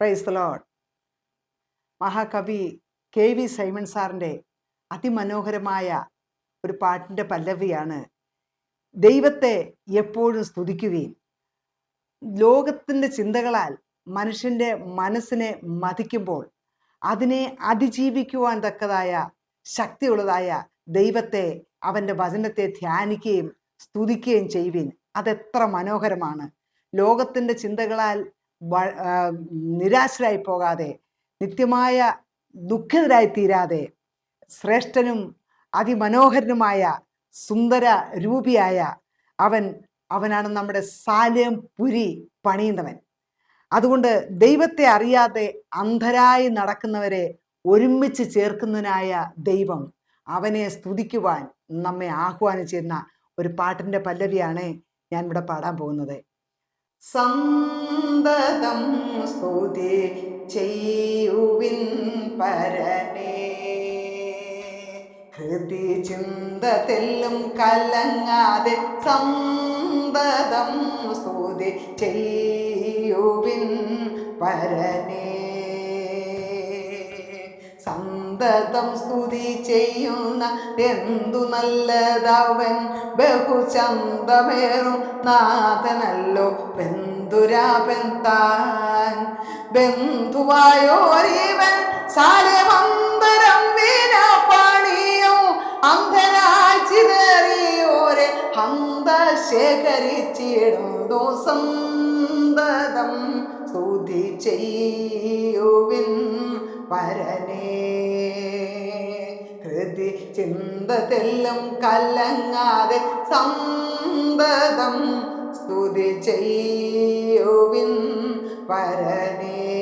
Price load മഹാകവി K V Simon സാറിന്റെ അതിമനോഹരമായ ഒരു പാട്ടിന്റെ പല്ലവിയാണ് ദൈവത്തെ എപ്പോഴും സ്തുതിക്കുകയും ലോകത്തിന്റെ ചിന്തകളാൽ മനുഷ്യന്റെ മനസ്സിനെ മതിക്കുമ്പോൾ അതിനെ അതിജീവിക്കുവാൻ തക്കതായ ശക്തിയുള്ളതായ ദൈവത്തെ അവന്റെ വചനത്തെ ധ്യാനിക്കുകയും സ്തുതിക്കുകയും ചെയ്യുവിൻ. അതെത്ര മനോഹരമാണ്. ലോകത്തിന്റെ ചിന്തകളാൽ നിരാശരായി പോകാതെ നിത്യമായ ദുഃഖിതരായി തീരാതെ ശ്രേഷ്ഠനും അതിമനോഹരനുമായ സുന്ദര രൂപിയായ അവൻ അവനാണ് നമ്മുടെ സാലയം പുരി പണിയുന്നവൻ. അതുകൊണ്ട് ദൈവത്തെ അറിയാതെ അന്ധരായി നടക്കുന്നവരെ ഒരുമിച്ച് ചേർക്കുന്നതിനായ ദൈവം അവനെ സ്തുതിക്കുവാൻ നമ്മെ ആഹ്വാനം ചെയ്യുന്ന ഒരു പാട്ടിന്റെ പല്ലവിയാണ് ഞാൻ ഇവിടെ പാടാൻ പോകുന്നത്. സന്തതം സ്തുതി ചെയ്യുവിൻ പരനേ. കൃതി ചിന്ത തെല്ലും കലങ്ങാതെ സന്തതം സ്തുതി ചെയ്യുവിൻ പരനേ. സന്തതം സ്തുതി ചെയ്യുന്ന എന്തു നല്ലതവൻ? ബഹുചന്തമേറും നാഥനല്ലോ ബന്ധുരാപൻ താൻ ബന്ധുവായോരീവൻ സാലമന്തരം വീണ പണിയോ അന്ധനായി ചിതറിയോരെ ഹന്ത ശേഖരിച്ചിടുന്നു ദോസം സ്തുതി ചെയ്യുവിൻ. പരനേ ഹൃതി ചിന്ത തെല്ലും കലങ്ങാതെ സന്തതം സ്തുതി ചെയ്യുവിൻ പരനേ